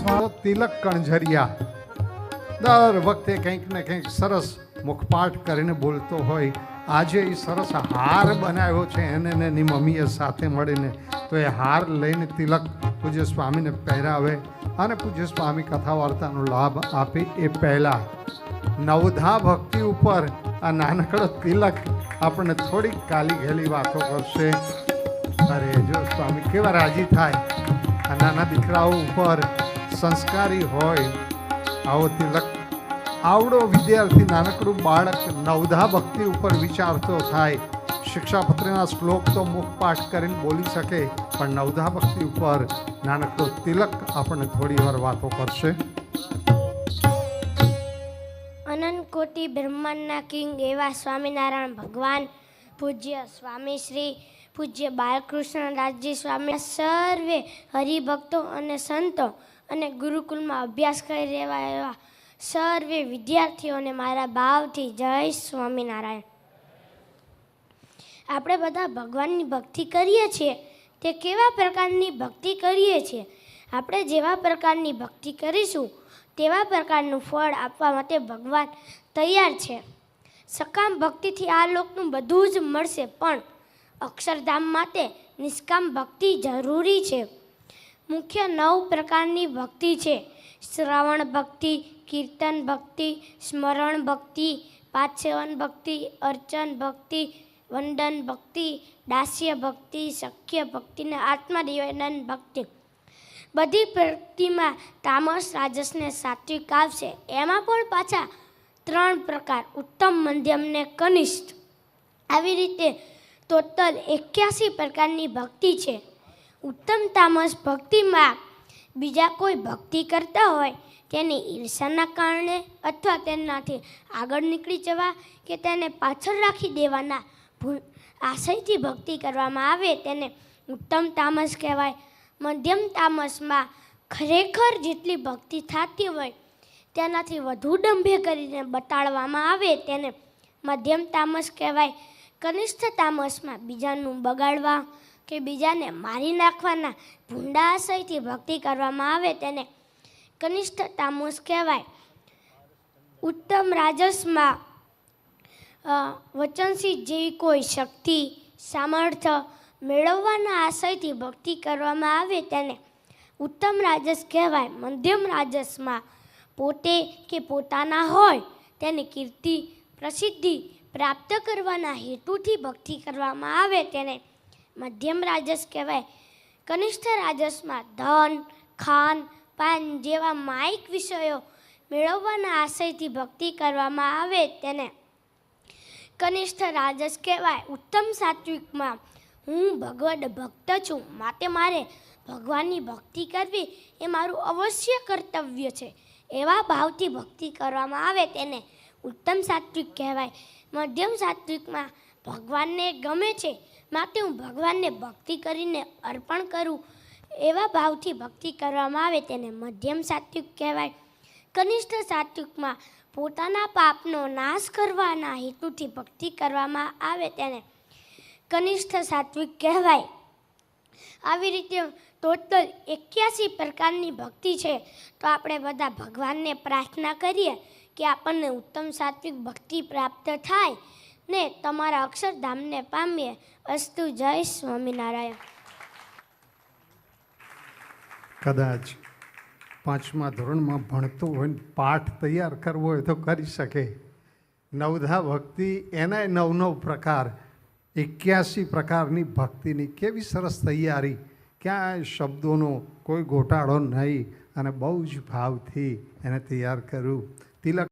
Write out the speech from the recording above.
સ્વા- તિલક કણઝરિયા. દર વખતે કંઈક ને કંઈક સરસ મુખપાઠ કરીને બોલતો હોય. આજે એ સરસ હાર બનાવ્યો છે એને ને એની મમ્મીએ સાથે મળીને. તો એ હાર લઈને તિલક પૂજ્ય સ્વામીને પહેરાવે અને પૂજ્ય સ્વામી કથા વાર્તાનો લાભ આપે એ પહેલાં. નવધા ભક્તિ ઉપર આ નાનકડો તિલક આપણને થોડીક કાલી ઘેલી વાતો કરશે. અરે જો સ્વામી, કેવા રાજી થાય. આ નાના દીકરાઓ ઉપર સંસ્કારી હોય આવો તિલક આવડો વિદ્યાર્થી નાનકડું બાળક નવધા ભક્તિ ઉપર વિચારતો થાય. શિક્ષાપત્રના શ્લોક તો મુખપાઠ કરીને બોલી શકે, પણ નવધા ભક્તિ ઉપર નાનકડો તિલક આપણને થોડી વાતો કરશે. અનંત કોટી બ્રહ્માંડના કિંગ એવા સ્વામિનારાયણ ભગવાન, પૂજ્ય સ્વામી શ્રી, પૂજ્ય બાલકૃષ્ણ રાજજી સ્વામી સર્વે હરિભક્તો અને સંતો અને ગુરુકુલમાં અભ્યાસ કરી રહેવા એવા સર્વે વિદ્યાર્થીઓને મારા ભાવથી જય સ્વામિનારાયણ. આપણે બધા ભગવાનની ભક્તિ કરીએ છીએ. તે કેવા પ્રકારની ભક્તિ કરીએ છીએ? આપણે જેવા પ્રકારની ભક્તિ કરીશું, તેવા પ્રકારનું ફળ આપવા માટે ભગવાન તૈયાર છે. સકામ ભક્તિથી આ લોકનું બધું જ મળશે, પણ અક્ષરધામ માટે નિષ્કામ ભક્તિ જરૂરી છે. મુખ્ય નવ પ્રકારની ભક્તિ છે. શ્રવણ ભક્તિ, કીર્તન ભક્તિ, સ્મરણ ભક્તિ, પાછેવન ભક્તિ, અર્ચન ભક્તિ, વંદન ભક્તિ, દાસ્ય ભક્તિ સખ્ય ભક્તિ અને આત્મનિવેદન ભક્તિ. બધી ભક્તિમાં તામસ રાજસને સાત્વિક આવશે એમાં પણ પાછા ત્રણ પ્રકાર. ઉત્તમ, મધ્યમ ને કનિષ્ઠ. આવી રીતે ટોટલ એક્યાસી પ્રકારની ભક્તિ છે. ઉત્તમ તામસ ભક્તિમાં બીજા કોઈ ભક્તિ કરતા હોય, તેની ઈર્ષાના કારણે અથવા તેનાથી આગળ નીકળી જવા કે તેને પાછળ રાખી દેવાના ભૂ- આશયથી ભક્તિ કરવામાં આવે, તેને ઉત્તમ તામસ કહેવાય. મધ્યમ તામસમાં ખરેખર જેટલી ભક્તિ થતી હોય, તેનાથી વધુ ડંભે કરીને બતાડવામાં આવે, તેને મધ્યમ તામસ કહેવાય. કનિષ્ઠ તામસમાં બીજાનું બગાડવા કે બીજાને મારી નાખવાના ભૂંડા આશયથી ભક્તિ કરવામાં આવે તેને કનિષ્ઠ તામસ કહેવાય. ઉત્તમ રાજસમાં વચનસિંહ જેવી કોઈ શક્તિ, સામર્થ્ય મેળવવાના આશયથી ભક્તિ કરવામાં આવે તેને ઉત્તમ રાજસ કહેવાય. મધ્યમ રાજસમાં પોતે કે પોતાના હોય તેને કીર્તિ પ્રસિદ્ધિ પ્રાપ્ત કરવાના હેતુથી ભક્તિ કરવામાં આવે તેને મધ્યમ રાજસ કહેવાય. કનિષ્ઠ રાજસમાં ધન, ખાન, પાન જેવા માયિક વિષયો મેળવવાના આશયથી ભક્તિ કરવામાં આવે તેને. કનિષ્ઠ રાજસ કહેવાય. ઉત્તમ સાત્વિકમાં હું ભગવદ ભક્ત છું. માટે મારે ભગવાનની ભક્તિ કરવી એ મારું અવશ્ય કર્તવ્ય છે. એવા ભાવથી ભક્તિ કરવામાં આવે તેને ઉત્તમ સાત્વિક કહેવાય. મધ્યમ સાત્વિકમાં ભગવાનને ગમે છે, માટે હું ભગવાનને ભક્તિ કરીને અર્પણ કરું. એવા ભાવથી ભક્તિ કરવામાં આવે તેને મધ્યમ સાત્વિક કહેવાય. કનિષ્ઠ સાત્વિકમાં પોતાના પાપનો નાશ કરવાના હેતુથી ભક્તિ કરવામાં આવે તેને કનિષ્ઠ સાત્વિક કહેવાય. આવી રીતે ટોટલ એક્યાસી પ્રકારની ભક્તિ છે. તો આપણે બધા ભગવાનને પ્રાર્થના કરીએ કે આપણને ઉત્તમ સાત્વિક ભક્તિ પ્રાપ્ત થાય. ને તમારા અક્ષરધામને પામીએ અસ્તુ જય સ્વામિનારાયણ. કદાચ પાંચમા ધોરણમાં ભણતો હોય ને પાઠ તૈયાર કરવો હોય તો કરી શકે. નવધા ભક્તિ એનાય નવ નવ પ્રકાર. એક્યાસી પ્રકારની ભક્તિની કેવી સરસ તૈયારી. ક્યાંય શબ્દોનો કોઈ ગોટાળો નહીં અને બહુ જ ભાવથી એને તૈયાર કર્યું. તિલક